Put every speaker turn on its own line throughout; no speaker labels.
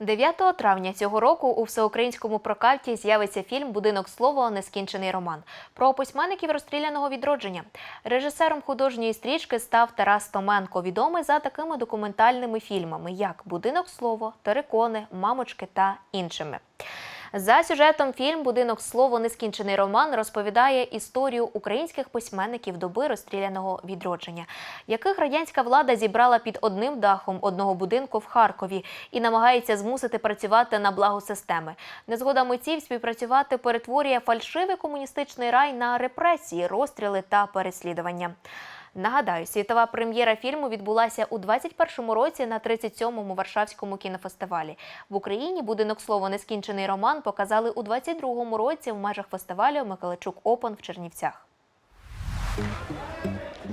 9 травня цього року у всеукраїнському прокаті з'явиться фільм Будинок слова Нескінчений роман про письменників розстріляного відродження. Режисером художньої стрічки став Тарас Томенко, відомий за такими документальними фільмами, як Будинок слово, Терикони, Мамочки та іншими. За сюжетом фільм Будинок слово Нескінчений роман розповідає історію українських письменників доби розстріляного відродження, яких радянська влада зібрала під одним дахом одного будинку в Харкові і намагається змусити працювати на благо системи. Незгода митців співпрацювати перетворює фальшивий комуністичний рай на репресії, розстріли та переслідування. Нагадаю, світова прем'єра фільму відбулася у 21-му році на 37-му Варшавському кінофестивалі. В Україні будинок слово Нескінчений роман показали у 22-му році в межах фестивалю Миколайчук Опен в Чернівцях.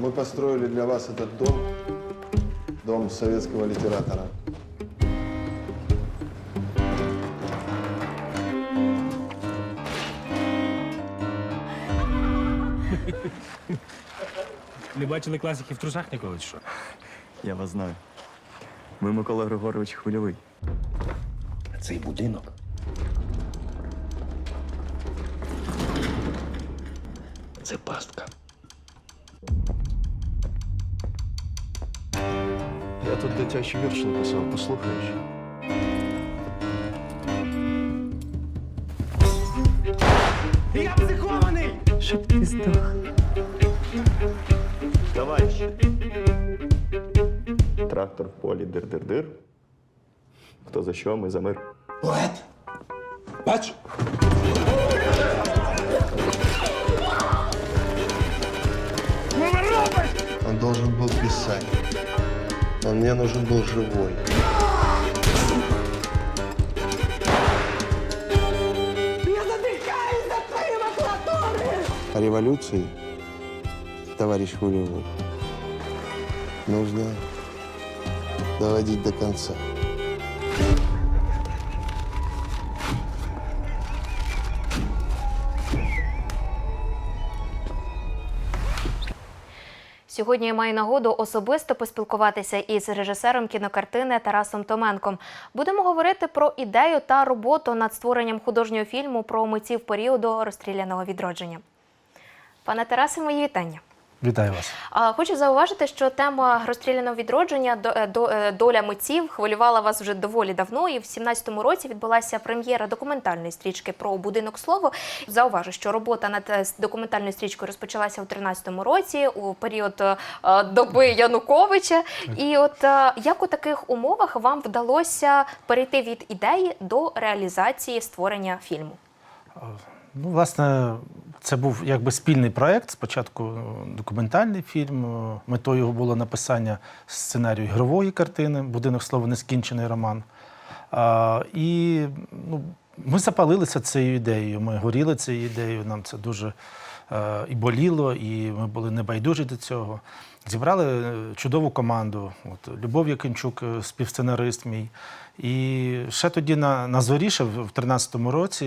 Мы построили для вас этот дом, дом советского литератора.
Не бачили класиків в трусах ніколи чи що?
Я вас знаю. Ви Микола Григорович Хвильовий.
Цей будинок. Це пастка.
Я тут дитячий вірш написав, послухаєш?
Я психований!
Щоб ти здох. Трактор в полі дир-дир-дир. Хто за що, ми за мир.
Поет. Бач?
Он должен был писать. Он мне нужен был живой. О революции, товарищ Хулевой, нужно доводить до конца.
Сьогодні я маю нагоду особисто поспілкуватися із режисером кінокартини Тарасом Томенком. Будемо говорити про ідею та роботу над створенням художнього фільму про митців періоду розстріляного відродження. Пане Тарасе, мої вітання.
Вітаю вас.
Хочу зауважити, що тема розстріляного відродження е, е, доля митців хвилювала вас вже доволі давно. І в 17-му році відбулася прем'єра документальної стрічки про будинок слово. Зауважу, що робота над е, документальною стрічкою розпочалася у 13-му році у період доби Януковича. І от як у таких умовах вам вдалося перейти від ідеї до реалізації створення фільму?
Ну, власне, це був якби спільний проект. Спочатку е, документальний фільм. е, Метою його було написання сценарію ігрової картини, будинок слова нескінчений роман. А, і ну, ми запалилися цією ідеєю. Ми горіли цією ідеєю. Нам це дуже а, і боліло, і ми були небайдужі до цього. Зібрали е, чудову команду. От, Любов Якинчук, е, співсценарист мій. І ще тоді на, на зорі, ще в 13-му році,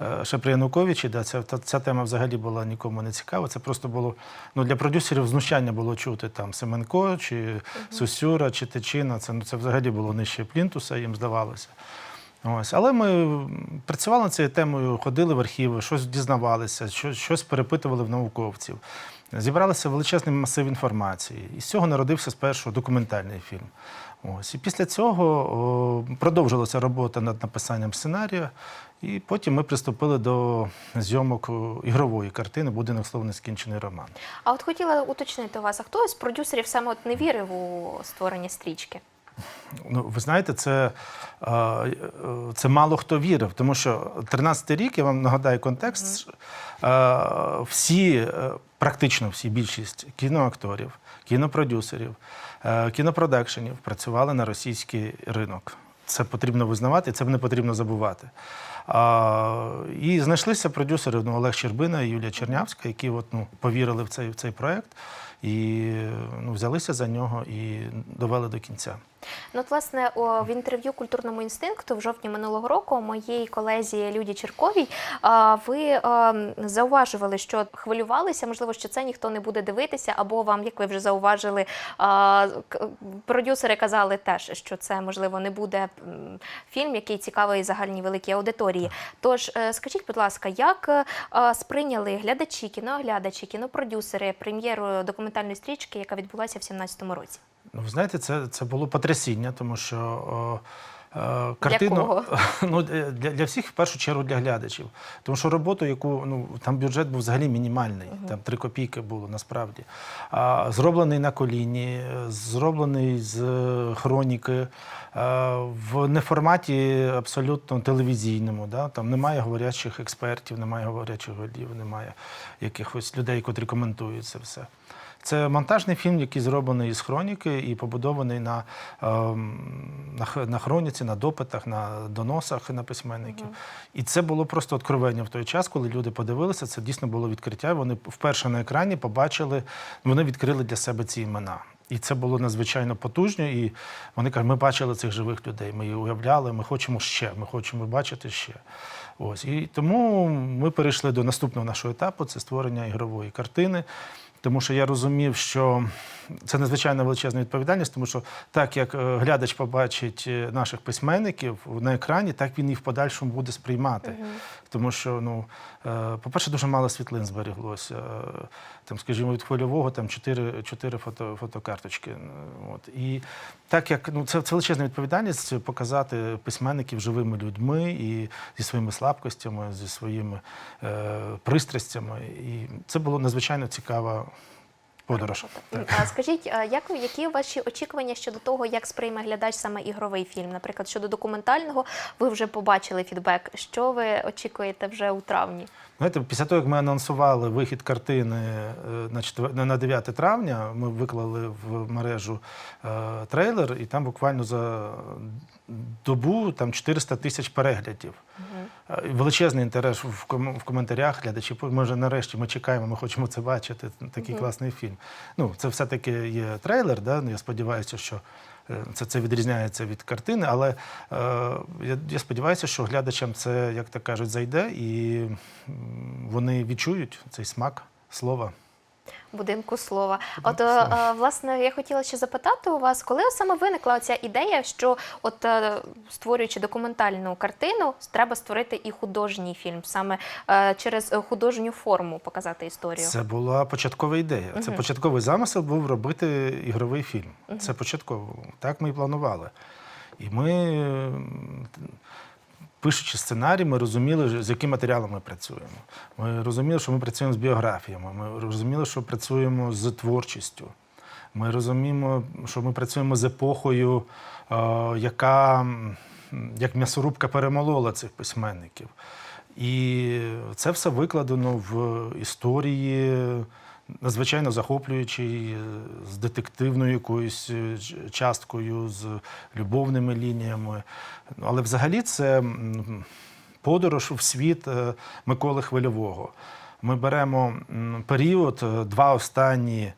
е, ще при Януковичі, да, ця, та- ця тема взагалі була нікому не цікава. Це просто було ну, для продюсерів знущання було чути там Семенко, чи Сусюра, чи Тичина. Це, ну, це взагалі було нижче плінтуса, їм здавалося. Ось. Але ми працювали над цією темою, ходили в архіви, щось дізнавалися, щось, перепитували в науковців. Зібралися величезний масив інформації. І з цього народився спершу документальний фільм. Ось. І після цього о, продовжилася робота над написанням сценарію, і потім ми приступили до зйомок ігрової картини Будинок слово нескінчений роман.
А от хотіла уточнити вас, а хто з продюсерів саме от не вірив у створення стрічки?
Ну, ви знаєте, це, е, це мало хто вірив, тому що 13-й рік, я вам нагадаю контекст, е, всі, е, практично всі, більшість кіноакторів, кінопродюсерів, кінопродакшенів працювали на російський ринок. Це потрібно визнавати, це не потрібно забувати. А, і знайшлися продюсери ну, Олег Щербина і Юлія Чернявська, які от, ну, повірили в цей, в цей проект і ну, взялися за нього і довели до кінця.
Ну, от, власне, в інтерв'ю культурному інстинкту в жовтні минулого року моїй колезі Люді Черковій ви зауважували, що хвилювалися, можливо, що це ніхто не буде дивитися, або вам, як ви вже зауважили, продюсери казали теж, що це можливо не буде фільм, який цікавий загальній великій аудиторії. Тож е, скажіть, будь ласка, як е, сприйняли глядачі, кіноглядачі, кінопродюсери прем'єру документальної стрічки, яка відбулася в 2017 році?
Ну, ви знаєте, це, це було потрясіння, тому що о, е, картину
кого?
ну, для, для всіх, в першу чергу, для глядачів. Тому що роботу, яку ну, там бюджет був взагалі мінімальний, там три копійки було насправді. А, зроблений на коліні, е, зроблений з е, хроніки, е, в неформаті абсолютно телевізійному. Да? Там немає говорячих експертів, немає говорячих голів, немає якихось людей, котрі коментують це все. Це монтажний фільм, який зроблений із хроніки і побудований на, ем, на, на хроніці, на допитах, на доносах на письменників. І це було просто откровення в той час, коли люди подивилися. Це дійсно було відкриття. Вони вперше на екрані побачили, вони відкрили для себе ці імена. І це було надзвичайно потужно. І вони кажуть, ми бачили цих живих людей, ми їх уявляли, ми хочемо ще, ми хочемо бачити ще. Ось. І тому ми перейшли до наступного нашого етапу це створення ігрової картини. Тому що я розумів, що це надзвичайно величезна відповідальність, тому що так як е, глядач побачить е, наших письменників на екрані, так він і в подальшому буде сприймати. Тому що, ну, е, по-перше, дуже мало світлин збереглося. Там, скажімо, від хвильового там чотири, чотири фото, фотокарточки. От. І так як ну, це, це величезна відповідальність показати письменників живими людьми і зі своїми слабкостями, зі своїми е, пристрастями. І це було надзвичайно цікава подорож.
А скажіть, як ви- які ваші очікування щодо того, як сприйме глядач саме ігровий фільм? Наприклад, щодо документального, ви вже побачили фідбек. Що ви очікуєте вже у травні?
Знаєте, після того, як ми анонсували вихід картини е, на четвер- на- на 9 травня, ми виклали в мережу е, трейлер, і там буквально за добу там 400 тисяч переглядів. Е, Величезний інтерес в, ком- в коментарях глядачів. Ми вже нарешті ми чекаємо, ми хочемо це бачити. Такий класний фільм. Ну, це все-таки є трейлер. Да? ну, Я сподіваюся, що це, це відрізняється від картини, але е, я, я сподіваюся, що глядачам це, як так кажуть, зайде, і вони відчують цей смак слова.
Будинку слова. От е, е, власне я хотіла ще запитати у вас, коли саме виникла ця ідея, що от е, створюючи документальну картину, треба створити і художній фільм, саме через художню форму показати історію.
Це була початкова ідея. Це початковий замисел був робити ігровий фільм. Це початково. Так ми і планували. І ми, пишучи сценарій, ми розуміли, з яким матеріалом ми працюємо. Ми розуміли, що ми працюємо з біографіями, ми розуміли, що працюємо з творчістю. Ми розуміємо, що ми працюємо з епохою, е, яка як м'ясорубка перемолола цих письменників. І це все викладено в історії надзвичайно захоплюючий з детективною якоюсь е, часткою, з любовними лініями. Ну, Але взагалі це подорож в світ е, Миколи Хвильового. Ми беремо період, е, два останні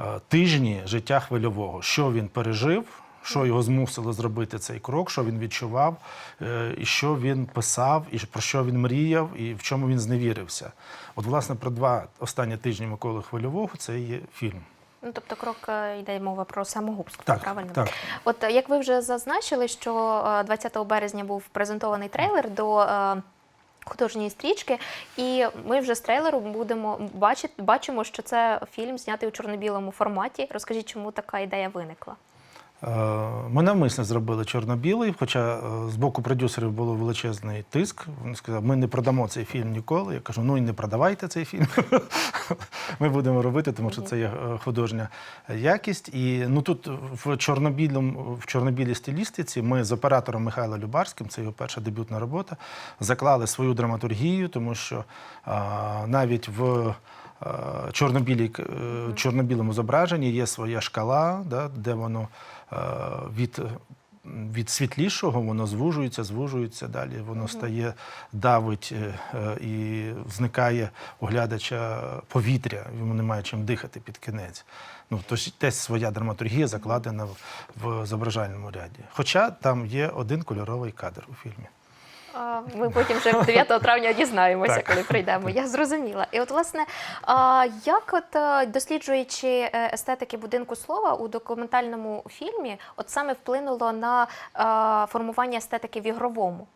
е, тижні життя хвильового, що він пережив, що його змусило зробити цей крок, що він відчував, е, і що він писав, і про що він мріяв, і в чому він зневірився. От, власне, про два останні тижні Миколи Хвильового це є фільм.
Ну, тобто, крок е, йде мова про самогубство,
Так,
правильно?
так.
От е, як ви вже зазначили, що е, 20 березня був презентований трейлер до. Художньої стрічки, і ми вже з трейлеру будемо бачити, бачимо, що це фільм знятий у чорно-білому форматі. Розкажіть, чому така ідея виникла?
Е, Ми навмисно зробили чорно-білий, хоча е, з боку продюсерів було величезний тиск. Вони сказали, ми не продамо цей фільм ніколи. Я кажу, ну і не продавайте цей фільм. Ми будемо робити, тому що це є е, художня якість. І ну тут в чорно-білому, в чорно-білій стилістиці ми з оператором Михайлом Любарським, це його перша дебютна робота, заклали свою драматургію, тому що а, навіть в чорно-білому зображенні є своя шкала, да, де воно від від світлішого воно звужується, звужується далі. Воно стає, давить е, е, і зникає у глядача повітря. Йому немає чим дихати під кінець. Ну, тож теж своя драматургія закладена в зображальному ряді. Хоча там є один кольоровий кадр у фільмі.
Ми потім вже 9 травня дізнаємося, коли прийдемо. Я зрозуміла. І от, власне, як от е, досліджуючи е, естетики будинку слова у документальному фільмі, от саме вплинуло на е, формування естетики в ігровому?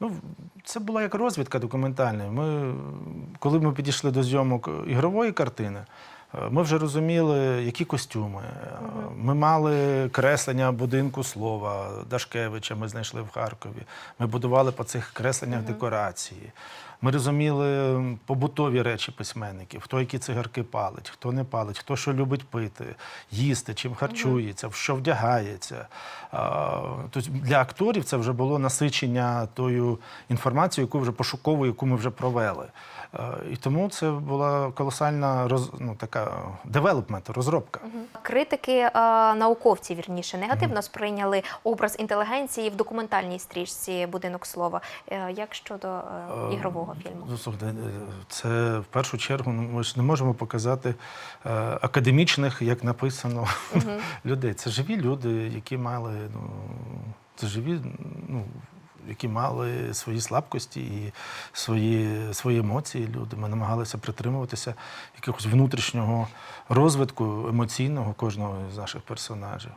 Ну, це була як розвідка документальна. Ми, коли ми підійшли до зйомок ігрової картини, ми вже розуміли, які костюми. Е, Ми мали креслення будинку слова Дашкевича, ми знайшли в Харкові. Ми будували по цих кресленнях декорації. Ми розуміли побутові речі письменників, хто які цигарки палить, хто не палить, хто що любить пити, їсти, чим харчується, в що вдягається. Тобто для акторів це вже було насичення тою інформацією, яку вже пошуковою, яку ми вже провели. Е, І тому це була колосальна роз, ну, така девелопмент, розробка.
Критики, е, науковці, вірніше, негативно сприйняли образ інтелігенції в документальній стрічці будинок слова. Е, Як щодо е, фільму?
Ну, слухайте, е, це в першу чергу ну, ми ж не можемо показати е, академічних, як написано, людей. Це живі люди, які мали, ну, це живі, ну, які мали свої слабкості і свої, свої емоції. Люди. Ми намагалися притримуватися якогось внутрішнього розвитку емоційного кожного з наших персонажів.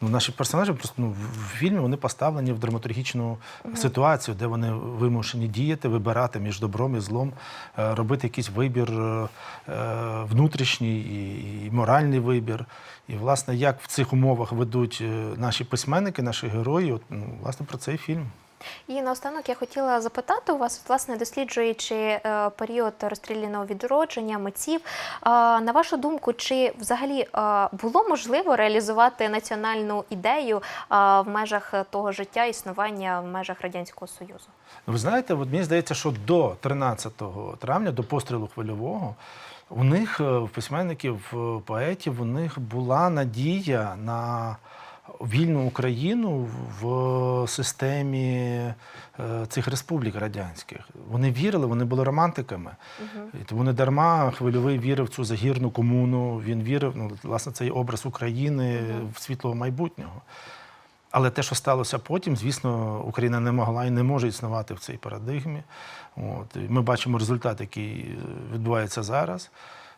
Ну, наші персонажі просто ну, в фільмі вони поставлені в драматургічну ситуацію, де вони вимушені діяти, вибирати між добром і злом, е, робити якийсь вибір е, е, внутрішній і, моральний вибір. І, власне, як в цих умовах ведуть е, наші письменники, наші герої, от, ну, власне, про цей фільм.
І наостанок я хотіла запитати у вас, власне, досліджуючи е, період розстріляного відродження митців, е, на вашу думку, чи взагалі е, було можливо реалізувати національну ідею в межах того життя існування в межах радянського союзу?
Ви знаєте, от мені здається, що до 13 травня, до пострілу хвильового, у них, в письменників, поетів, у них була надія на вільну Україну в системі е, цих республік радянських. Вони вірили, вони були романтиками. І тому не дарма хвильовий вірив в цю загірну комуну. Він вірив, ну, власне, цей образ України в світлого майбутнього. Але те, що сталося потім, звісно, Україна не могла і не може існувати в цій парадигмі. От. Ми бачимо результат, який е, відбувається зараз.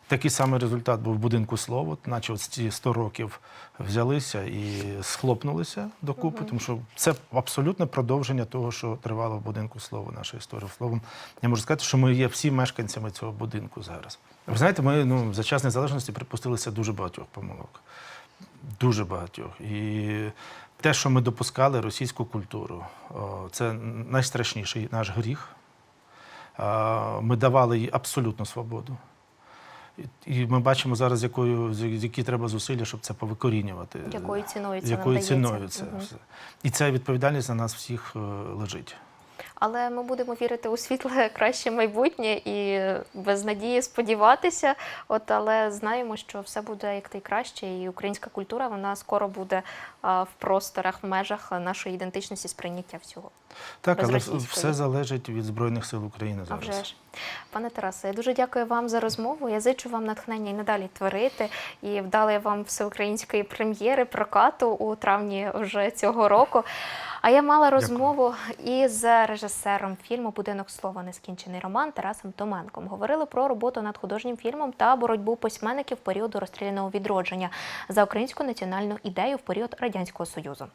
Такий самий результат був в будинку слово, наче от ці 100 років взялися і схлопнулися докупи, тому що це абсолютне продовження того, що тривало в будинку слово, наша історія. Словом, я можу сказати, що ми є всі мешканцями цього будинку зараз. Ви знаєте, ми ну, за час незалежності припустилися дуже багатьох помилок. Дуже багатьох. І те, що ми допускали російську культуру, це найстрашніший наш гріх. Ми давали їй абсолютну свободу. І- ми бачимо зараз, якою, які треба зусилля, щоб це повикорінювати.
Якою ціною це
Якою
нам
ціною це
Мгм.
все. І ця відповідальність на нас всіх е, лежить.
Але ми будемо вірити у світле краще майбутнє і без надії сподіватися. От але знаємо, що все буде як найкраще, і українська культура вона скоро буде в просторах, в межах нашої ідентичності сприйняття всього.
Так, але все залежить від Збройних сил України
А
зараз.
вже ж. Пане Тарасе, я дуже дякую вам за розмову. Я зичу вам натхнення і надалі творити. І вдали вам всеукраїнської прем'єри прокату у травні вже цього року. А я мала розмову із режисером фільму Будинок слова Нескінчений роман Тарасом Томенком. Говорили про роботу над художнім фільмом та боротьбу письменників періоду розстріляного відродження за українську національну ідею в період радянського союзу.